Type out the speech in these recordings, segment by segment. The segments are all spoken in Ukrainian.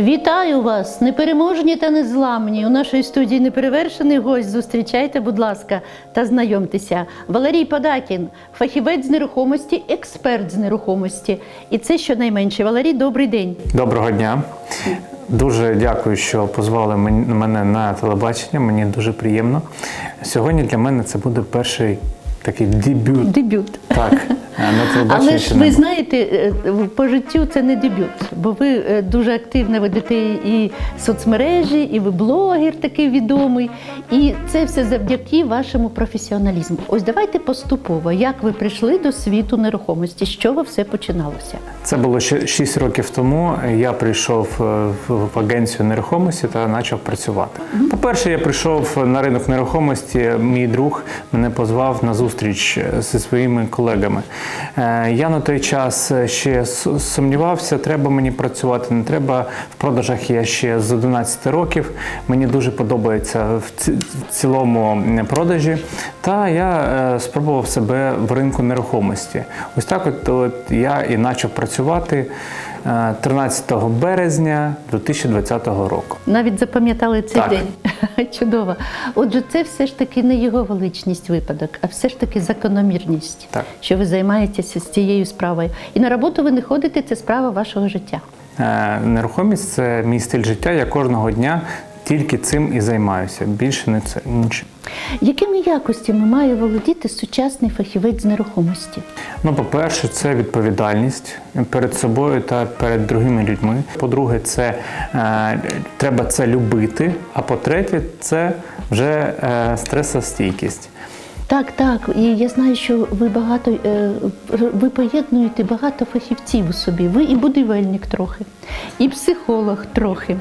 Вітаю вас, непереможні та незламні. У нашій студії неперевершений гость. Зустрічайте, будь ласка, та знайомтеся. Валерій Подакін, фахівець з нерухомості, експерт з нерухомості. І це щонайменше. Валерій, добрий день. Доброго дня. Дуже дякую, що позвали мен- мене на телебачення. Мені дуже приємно. Сьогодні для мене це буде перший такий дебют. Дебют. Так, на. Але ж ви знаєте, е, по життю це не дебют, бо ви е, дуже активно ведете і соцмережі, і ви блогер такий відомий. І це все завдяки вашому професіоналізму. Ось давайте поступово, як ви прийшли до світу нерухомості, з чого все починалося? Це було 6 років тому. Я прийшов е, в агенцію нерухомості та почав працювати. По-перше, я прийшов на ринок нерухомості. Мій друг мене позвав на зустріч зі своїми колегами. Е, Я на той час ще сумнівався, треба мені працювати, не треба в продажах. Я ще з 11 років. Мені дуже подобається в цілому продажі. Та я е, спробував себе в ринку нерухомості. Ось так, от, от я і почав працювати е, 13 березня 2020 року. Навіть запам'ятали цей Так. день. Чудово. Отже, це все ж таки не його величність випадок, а все ж таки закономірність, Так. що ви займаєтеся з цією справою. І на роботу ви не ходите, це справа вашого життя. Е, Нерухомість це мій стиль життя. Я кожного дня тільки цим і займаюся. Більше не це нічим. Якими якостями має володіти сучасний фахівець з нерухомості? Ну, по-перше, це відповідальність перед собою та перед другими людьми. По-друге, це е, треба це любити. А по-третє, це вже е, стресостійкість. Так, так. І я знаю, що ви багато е, ви поєднуєте багато фахівців у собі. Ви і будівельник трохи, і психолог трохи,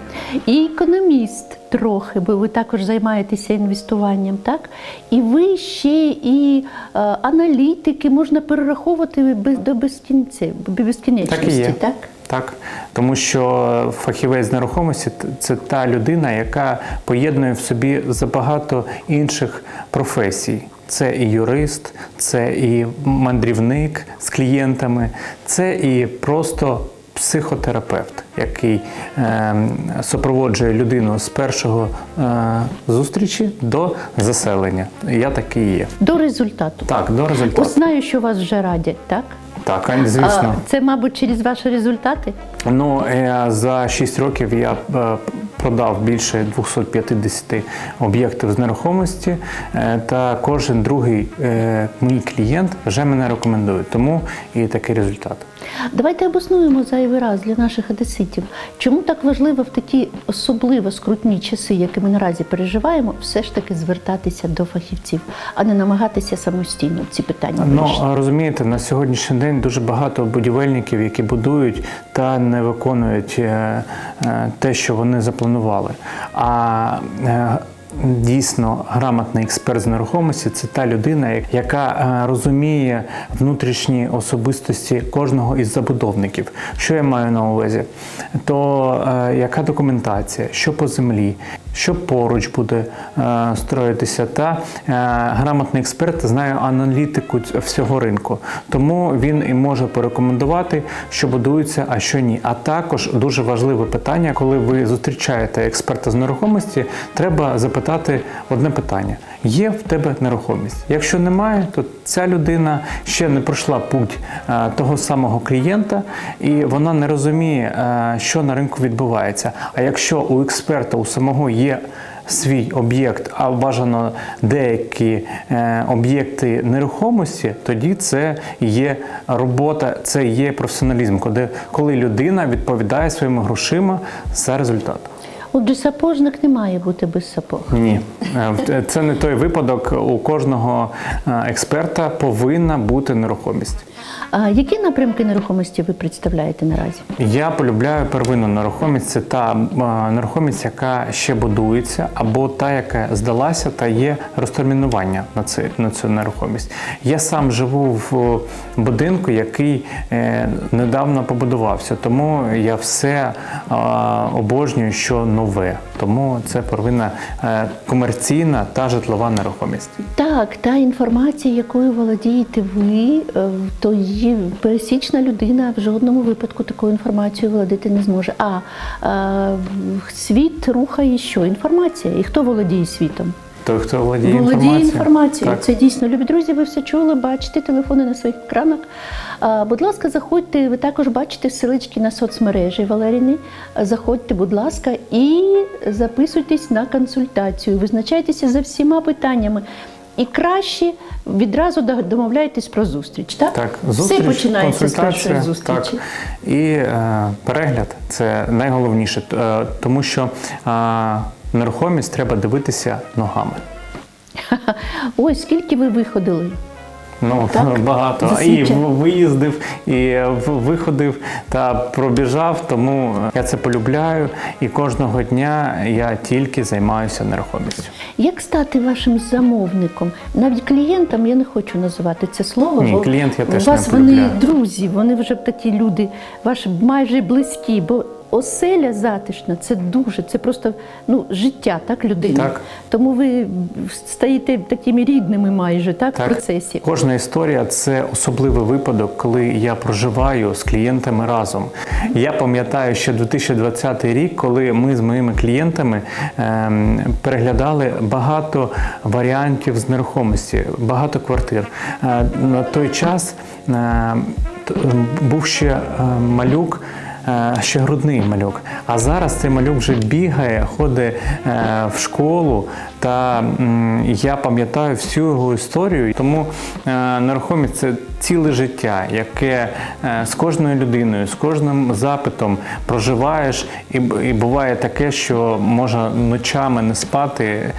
і економіст трохи, бо ви також займаєтеся інвестуванням, так? І ви ще і е, аналітики можна перераховувати без до безкінця, безкінечності, Так і є. так? Так, тому що фахівець нерухомості це та людина, яка поєднує в собі забагато інших професій. Це і юрист, це і мандрівник з клієнтами, це і просто психотерапевт, який е, супроводжує людину з першого е, зустрічі до заселення. Я такий є. До результату. Так, до Ось результату. знаю, що вас вже радять, так? Так, звісно. Це, мабуть, через ваші результати? Ну е, за 6 років я е, продав більше 250 об'єктів з нерухомості, е, та кожен другий е, мій клієнт вже мене рекомендує. Тому і такий результат. Давайте обоснуємо зайвий раз для наших одеситів. Чому так важливо в такі особливо скрутні часи, які ми наразі переживаємо, все ж таки звертатися до фахівців, а не намагатися самостійно ці питання вирішити? Ну розумієте, на сьогоднішній день дуже багато будівельників, які будують та не виконують е, те, що вони запланували. А е, Дійсно, грамотний експерт з нерухомості це та людина, яка е, розуміє внутрішні особистості кожного із забудовників. Що я маю на увазі? То е, яка документація, що по землі, що поруч буде е, строїтися, та е, грамотний експерт знає аналітику всього ринку. Тому він і може порекомендувати, що будується, а що ні. А також дуже важливе питання, коли ви зустрічаєте експерта з нерухомості, треба запитати одне питання: є в тебе нерухомість? Якщо немає, то ця людина ще не пройшла путь е, того самого клієнта, і вона не розуміє, що на ринку відбувається. А якщо у експерта у самого є свій об'єкт, а бажано деякі е, об'єкти нерухомості, тоді це є робота, це є професіоналізм, коли, коли людина відповідає своїми грошима за результат. Отже, сапожник не має бути без сапог. Ні, Е, це не той випадок. У кожного е, експерта повинна бути нерухомість. А які напрямки нерухомості ви представляєте наразі? Я полюбляю первинну нерухомість. Це та нерухомість, яка ще будується, або та, яка здалася, та є розтермінування на це на цю нерухомість. Я сам живу в будинку, який е, недавно побудувався, тому я все обожнюю, що нове. Тому це первинна е, комерційна та житлова нерухомість. Так, та інформація, якою володієте ви, е, то її пересічна людина в жодному випадку такою інформацією володіти не зможе. А е, світ рухає що? Інформація. І хто володіє світом? Той, хто володіє, Володіє інформацією. інформацією. Так. Це дійсно любі друзі. Ви все чули, бачите телефони на своїх екранах. Будь ласка, заходьте. Ви також бачите силички на соцмережі Валеріни. Заходьте, будь ласка, і записуйтесь на консультацію. Визначайтеся за всіма питаннями. І краще відразу до- домовляйтесь про зустріч. Так, Так, все починається з консультація, першої зустрічі. Так. І е, перегляд це найголовніше, е, тому що е, нерухомість треба дивитися ногами. Ой, скільки ви виходили? Ну Так, багато і виїздив, і виходив та пробіжав. Тому я це полюбляю, і кожного дня я тільки займаюся нерухомістю. Як стати вашим замовником? Навіть клієнтам я не хочу називати це слово. Ні, бо клієнт я теж у вас не вони друзі, вони вже такі люди, ваші майже близькі. Бо оселя затишна це дуже, це просто ну, життя, так, людини. Так. Тому ви стаєте такими рідними майже так, в процесі. Кожна історія це особливий випадок, коли я проживаю з клієнтами разом. Я пам'ятаю, що 2020 рік, коли ми з моїми клієнтами ем, переглядали багато варіантів з нерухомості, багато квартир. Е, на той час е, був ще е, малюк. Е, Ще грудний малюк. А зараз цей малюк вже бігає, ходить е, в школу. Та я пам'ятаю всю його історію. Тому е, нерухомість це ціле життя, яке з кожною людиною, з кожним запитом проживаєш, і, буває таке, що можна ночами не спати,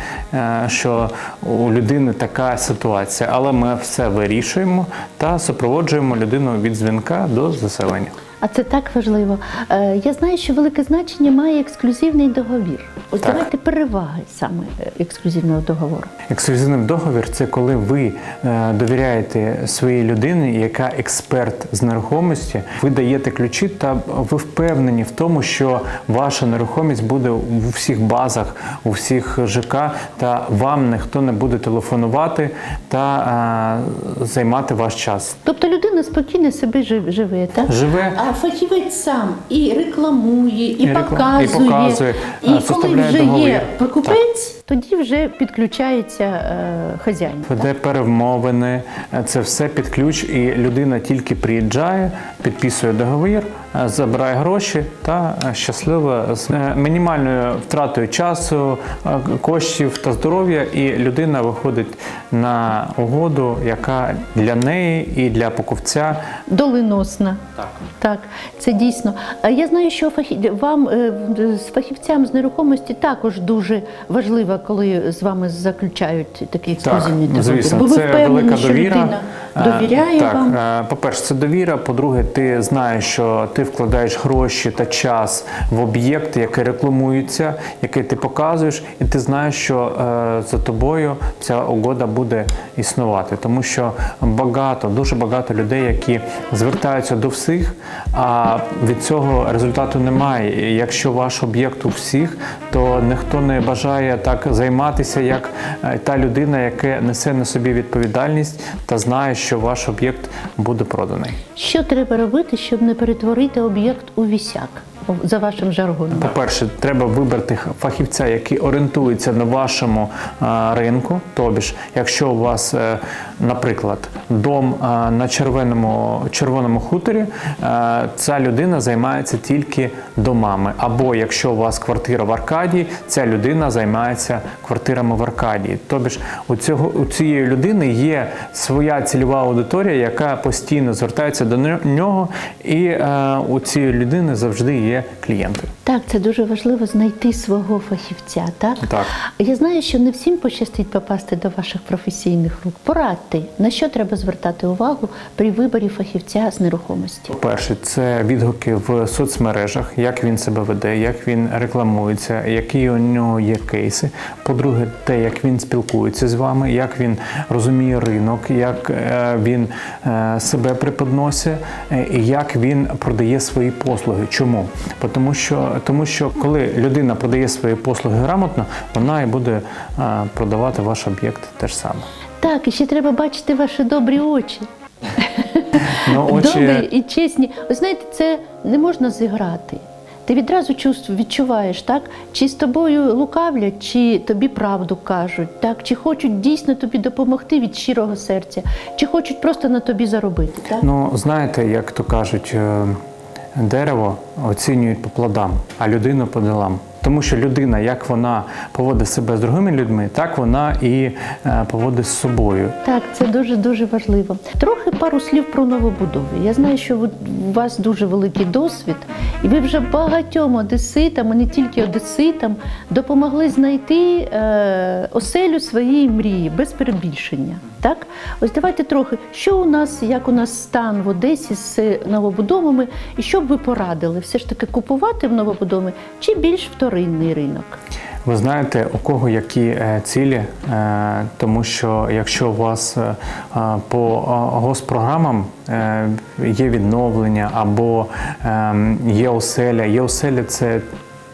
що у людини така ситуація. Але ми все вирішуємо та супроводжуємо людину від дзвінка до заселення. А це так важливо. Е, Я знаю, що велике значення має ексклюзивний договір. От Так. давайте переваги саме е, ексклюзивного договору. Ексклюзивний договір це коли ви е, довіряєте своїй людині, яка експерт з нерухомості. Ви даєте ключі, та ви впевнені в тому, що ваша нерухомість буде у всіх базах, у всіх ЖК, та вам ніхто не буде телефонувати та займати ваш час. Тобто людина спокійно жив- живе, так? Живе А фахівець сам і рекламує, і, І показує. і показує, І коли вже договір. є покупець, тоді вже підключається е, хазяїн. Веде перемовини, е, це все під ключ, і людина тільки приїжджає, підписує договір, е, забирає гроші та е, щаслива з е, мінімальною втратою часу, е, коштів та здоров'я, і людина виходить на угоду, яка для неї і для покупця Доленосна. Так. Так, це дійсно. Я знаю, що вам е, з фахівцям з нерухомості також дуже важливо, коли з вами заключають такий ексклюзивний договір. звісно, Бо ви це впевнені, велика що людина Е, довіряє так, вам. е, По-перше, це довіра. По-друге, ти знаєш, що ти вкладаєш гроші та час в об'єкт, який рекламується, який ти показуєш, і ти знаєш, що е, за тобою ця угода буде існувати. Тому що багато, дуже багато людей, які звертаються до всіх, а від цього результату немає. Якщо ваш об'єкт у всіх, то ніхто не бажає так займатися, як е, та людина, яка несе на собі відповідальність та знає, що ваш об'єкт буде проданий. Що треба робити, щоб не перетворити об'єкт у вісяк, за вашим жаргоном? По-перше, треба вибрати фахівця, який орієнтується на вашому е, ринку. Тобі ж, якщо у вас, е, наприклад, дом е, на червоному, червоному хуторі, ця людина займається тільки домами. Або якщо у вас квартира в Аркадії, ця людина займається квартирами в Аркадії. Тобі ж у цього у цієї людини є своя цільова аудиторія, яка постійно звертається до нього, і у цієї людини завжди є клієнти. Так, це дуже важливо знайти свого фахівця. Так? Так. Я знаю, що не всім пощастить попасти до ваших професійних рук. Порадьте, на що треба звертати увагу при виборі фахівця з нерухомості. Перше, це відгуки в соцмережах, як він себе веде, як він рекламується, які у нього є кейси. По-друге, те, як він спілкується з вами, як він розуміє ринок, як е, він е, себе преподносить, е, і як він продає свої послуги. Чому? Тому що, тому що коли людина продає свої послуги грамотно, вона і буде е, продавати ваш об'єкт теж саме. Так, і ще треба бачити ваші добрі очі. Ну, Добрі і чесні. Ви знаєте, це не можна зіграти. Ти відразу відчуваєш, так? Чи з тобою лукавлять, чи тобі правду кажуть, так? чи хочуть дійсно тобі допомогти від щирого серця, чи хочуть просто на тобі заробити. Так? Ну, знаєте, як то кажуть, е, дерево оцінюють по плодам, а людину по ділам. Тому що людина, як вона поводить себе з другими людьми, так вона і е, поводить з собою. Так, це дуже дуже важливо. Трохи пару слів про новобудови. Я знаю, що у вас дуже великий досвід, і ви вже багатьом одеситам, і не тільки одеситам, допомогли знайти е, оселю своєї мрії без перебільшення. Так, ось давайте трохи, що у нас, як у нас стан в Одесі з новобудовами, і що б ви порадили? Все ж таки купувати в новобудови чи більш вторинний ринок? Ви знаєте, у кого які е, цілі, Е, тому що якщо у вас е, по госпрограмам є відновлення або е, є оселя, є оселя це.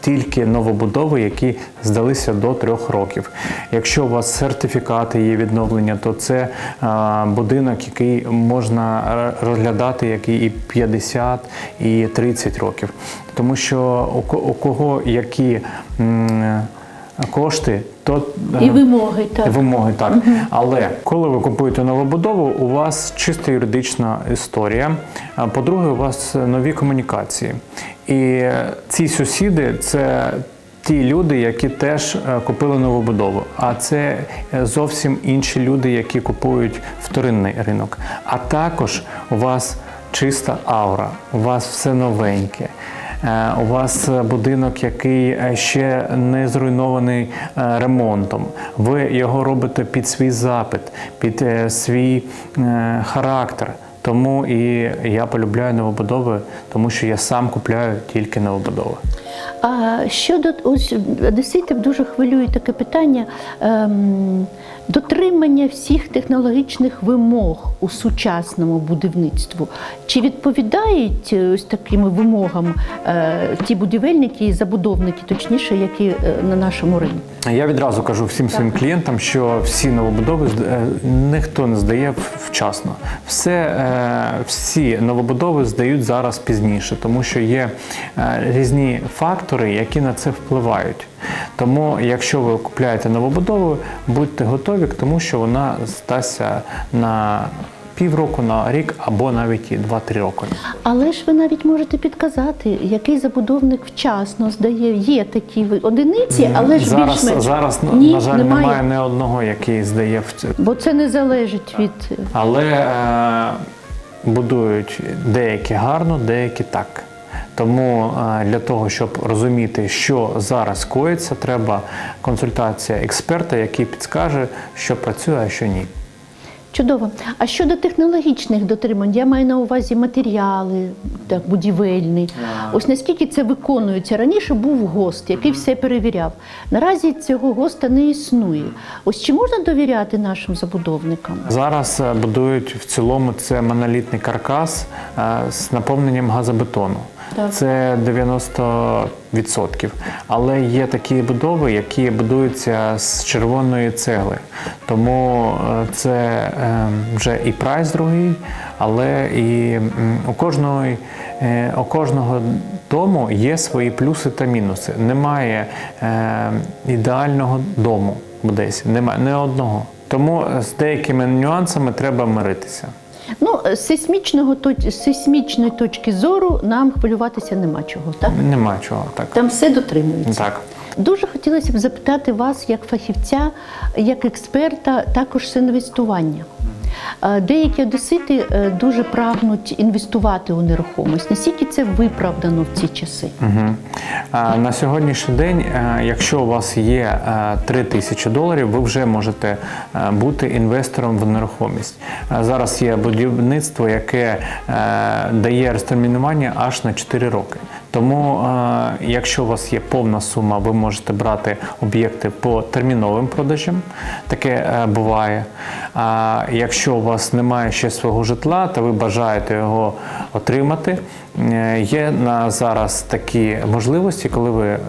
Тільки новобудови, які здалися до трьох років. Якщо у вас сертифікати є відновлення, то це е, будинок, який можна розглядати, який і 50, і 30 років. Тому що у, кого які кошти, то І вимоги, так. Вимоги, так. Але коли ви купуєте новобудову, у вас чисто юридична історія. По-друге, у вас нові комунікації. І ці сусіди це. Ті люди, які теж е, купили новобудову, а це е, зовсім інші люди, які купують вторинний ринок. А також у вас чиста аура, у вас все новеньке. Е, У вас будинок, який е, ще не зруйнований е, ремонтом. Ви його робите під свій запит, під свій характер. Тому і я полюбляю новобудови, тому що я сам купляю тільки новобудови. А щодо ось одеситів дуже хвилює таке питання ем, дотримання всіх технологічних вимог у сучасному будівництву. Чи відповідають е, ось таким вимогам е, ті будівельники і забудовники, точніше, які е, на нашому ринку? Я відразу кажу всім своїм клієнтам, що всі новобудови ніхто не здає вчасно. Все, е, всі новобудови здають зараз пізніше, тому що є е, різні фактори, які на це впливають. Тому, якщо ви купляєте новобудову, будьте готові к тому, що вона здасться на півроку, на рік або навіть і 2-3 роки. Але ж ви навіть можете підказати, який забудовник вчасно здає. Є такі одиниці, але ж зараз, більш-менш. зараз Ні, на жаль, немає. немає ні одного, який здає в Бо це не залежить від Але е, будують деякі гарно, деякі так. Тому для того, щоб розуміти, що зараз коїться, треба консультація експерта, який підскаже, що працює, а що ні. Чудово. А щодо технологічних дотримань, я маю на увазі матеріали, так, будівельні. Ось наскільки це виконується? Раніше був гост, який все перевіряв. Наразі цього госта не існує. Ось чи можна довіряти нашим забудовникам? Зараз е, будують в цілому це монолітний каркас е, з наповненням газобетону. Це 90%. Але є такі будови, які будуються з червоної цегли. Тому е, це е, вже і прайс другий, але і у кожної. е, У кожного дому є свої плюси та мінуси. Немає ідеального дому в Одесі, немає не одного. Тому з деякими нюансами треба миритися. Ну, з сейсмічного точ- з сейсмічної точки зору нам хвилюватися нема чого. Так? Нема чого так. Там все дотримується. Так. Дуже хотілося б запитати вас, як фахівця, як експерта, також з інвестування. Е, Деякі одесити е, дуже прагнуть інвестувати у нерухомість. Наскільки це виправдано в ці часи? Угу. На сьогоднішній день, е, якщо у вас є е, 3 тисячі доларів, ви вже можете бути інвестором в нерухомість. Зараз є будівництво, яке дає розтермінування аж на 4 роки. Тому, е, якщо у вас є повна сума, ви можете брати об'єкти по терміновим продажам. Таке е, буває. А якщо у вас немає ще свого житла, та ви бажаєте його отримати, є на зараз такі можливості, коли ви е,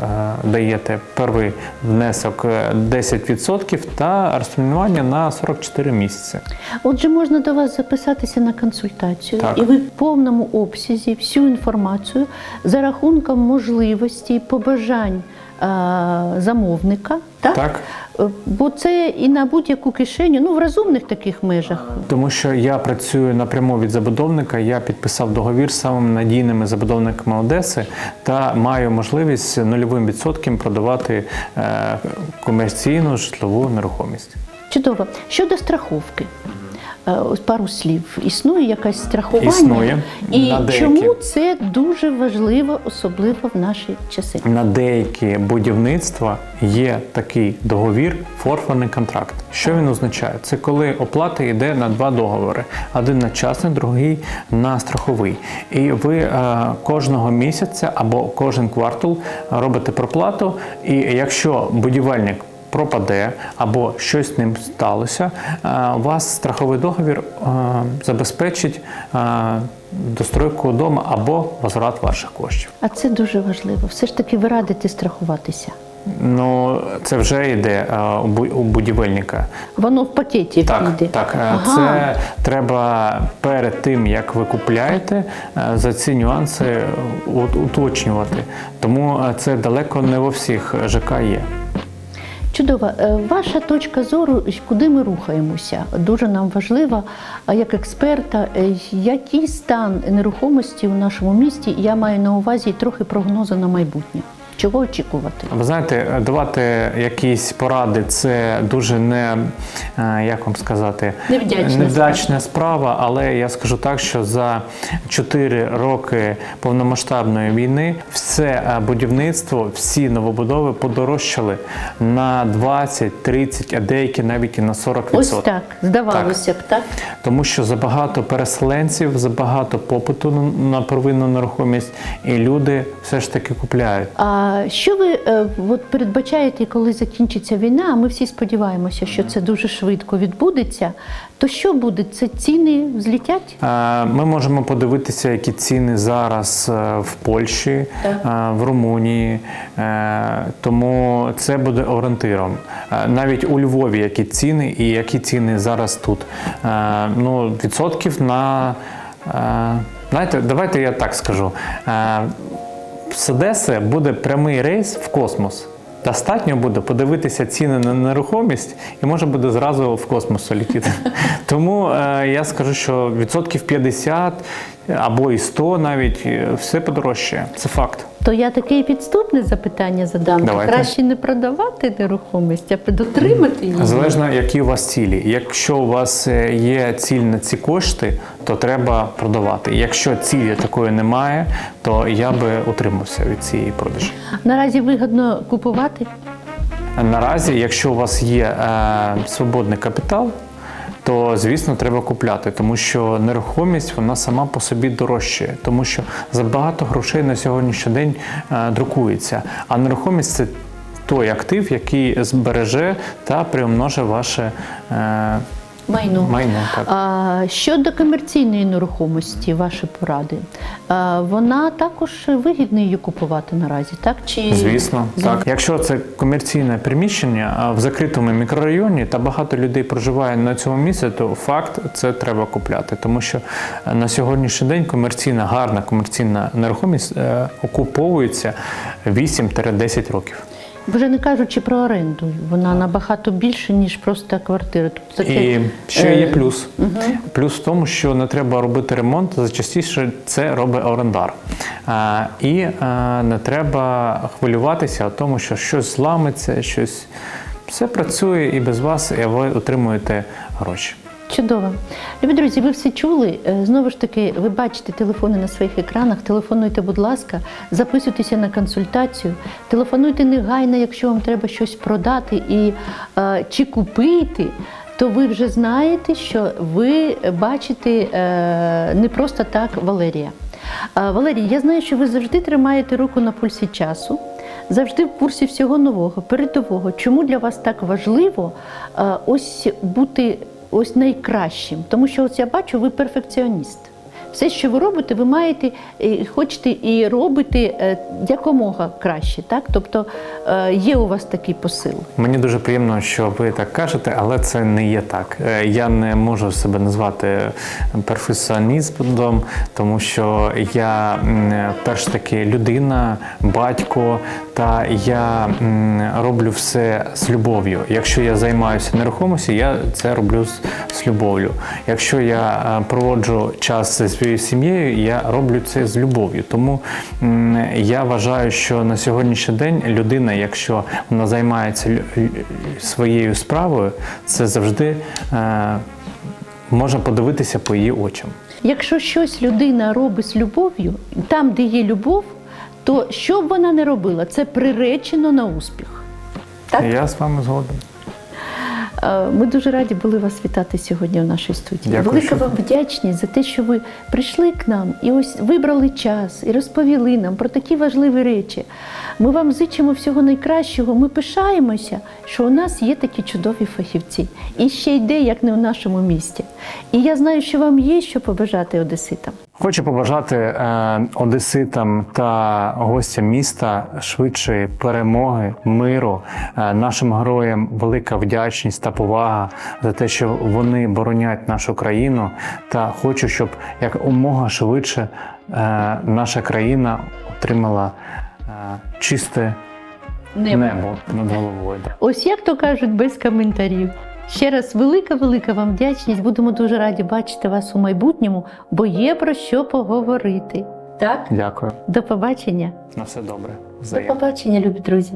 даєте перший внесок е, 10% та розтермінування на 44 місяці. Отже, можна до вас записатися на консультацію, Так. і ви в повному обсязі всю інформацію за рахунком можливості, побажань е, замовника. Так? Так. Е, Бо це і на будь-яку кишеню, ну в розумних таких межах. Тому що я працюю напряму від забудовника, я підписав договір з самими надійними забудовниками Одеси та маю можливість нульовим відсотком продавати е, комерційну житлову нерухомість. Чудово. Щодо страховки. Е, пару слів. Існує якась страхування. Існує. І На деякі. чому це дуже важливо, особливо в наші часи? На деякі будівництва є такий договір, форфаний контракт. Що він означає? Це коли оплата йде на два договори: один на частний, другий на страховий. І ви е, кожного місяця або кожен квартал робите проплату. І якщо будівельник пропаде або щось з ним сталося, е, вас страховий договір е, забезпечить е, достройку дому або возврат ваших коштів. А це дуже важливо. Все ж таки ви радите страхуватися. Ну, це вже йде у будівельника. Воно в пакеті Так, йде. так. Ага. Це треба перед тим, як ви купляєте, за ці нюанси уточнювати. Тому це далеко не во всіх ЖК є. Чудово. Е, Ваша точка зору, куди ми рухаємося, дуже нам важлива. А як експерта, е, який стан нерухомості у нашому місті? Я маю на увазі трохи прогнози на майбутнє. Чого очікувати? Ви знаєте, давати якісь поради це дуже не е, як вам сказати, Невдячна невдячна справа. Але я скажу так, що за 4 роки повномасштабної війни все е, будівництво, всі новобудови подорожчали на 20, 30, а деякі навіть і на 40%. Ось так, здавалося б, так? Тому що забагато переселенців, забагато попиту на- на первинну нерухомість, і люди все ж таки купляють. А що ви е, от передбачаєте, коли закінчиться війна? А ми всі сподіваємося, що це дуже швидко відбудеться. То що буде? Це ціни злітять? Е, Ми можемо подивитися, які ціни зараз е, в Польщі, е, в Румунії, тому це буде орієнтиром. Навіть у Львові які ціни і які ціни зараз тут. Ну, відсотків на знаєте, давайте я так скажу. З Одеси буде прямий рейс в космос. Достатньо буде подивитися ціни на нерухомість, і може буде зразу в космос літіти. Тому е, я скажу, що відсотків 50 або і 100 навіть е, все подорожчає. Це факт. То я таке підступне запитання задам. Давайте. Краще не продавати нерухомість, а підотримати її. Залежно, які у вас цілі. Якщо у вас е, є ціль на ці кошти, то треба продавати. Якщо цілі такої немає, то я би утримався від цієї продажі. Наразі вигідно купувати. Наразі, якщо у вас є е, свободний капітал, то звісно треба купляти, тому що нерухомість вона сама по собі дорожчає, тому що забагато грошей на сьогоднішній день е, друкується. А нерухомість це той актив, який збереже та примножить ваше е, Майно. майно. Так. А, щодо комерційної нерухомості, ваші поради. А, вона також вигідно її купувати наразі, так? Чи... Звісно, З- так. Якщо це комерційне приміщення в закритому мікрорайоні та багато людей проживає на цьому місці, то факт це треба купляти, тому що е, на сьогоднішній день комерційна, гарна комерційна нерухомість е, окуповується 8-10 років. Вже не кажучи про оренду, вона набагато більше, ніж просто квартира. Тобто таке, І ще є е, плюс. Плюс в тому, що не треба робити ремонт, зачастіше це робить орендар. А, і а, не треба хвилюватися, тому що щось зламиться, щось все працює і без вас, і ви отримуєте гроші. Чудово. Любі друзі, ви все чули. Е, Знову ж таки, ви бачите телефони на своїх екранах. Телефонуйте, будь ласка, записуйтеся на консультацію. Телефонуйте негайно, якщо вам треба щось продати і е, чи купити. То ви вже знаєте, що ви бачите е, не просто так Валерія. Валерій, я знаю, що ви завжди тримаєте руку на пульсі часу, завжди в курсі всього нового, передового. Чому для вас так важливо ось бути ось найкращим? Тому що ось я бачу, ви перфекціоніст. Все, що ви робите, ви маєте, е, хочете і робите е, якомога краще. Так? Тобто е, є у вас такий посил. Мені дуже приємно, що ви так кажете, але це не є так. Я не можу себе назвати перфекціоністом, тому що я перш таки людина, батько, та я роблю все з любов'ю. Якщо я займаюся нерухомістю, я це роблю з, любов'ю. Якщо я е, проводжу час зі своєю сім'єю, я роблю це з любов'ю. Тому я вважаю, що на сьогоднішній день людина, якщо вона займається своєю справою, це завжди е, можна подивитися по її очам. Якщо щось людина робить з любов'ю, там, де є любов, то що б вона не робила, це приречено на успіх. Так? Я з вами згоден. Е, Ми дуже раді були вас вітати сьогодні в нашій студії. Дякую, Велика що- вам вдячність за те, що ви прийшли к нам і ось вибрали час і розповіли нам про такі важливі речі. Ми вам зичимо всього найкращого. Ми пишаємося, що у нас є такі чудові фахівці. І ще йде, як не в нашому місті. І я знаю, що вам є що побажати одеситам. Хочу побажати е, одеситам та гостям міста швидшої перемоги, миру, е, нашим героям велика вдячність та повага за те, що вони боронять нашу країну. Та хочу, щоб якомога швидше е, наша країна отримала чисте небо, небо над головою. Так. Ось як то кажуть, без коментарів. Ще раз велика, велика вам вдячність. Будемо дуже раді бачити вас у майбутньому, бо є про що поговорити. Так, дякую. До побачення. На все добре. Взаєм. До побачення, любі друзі.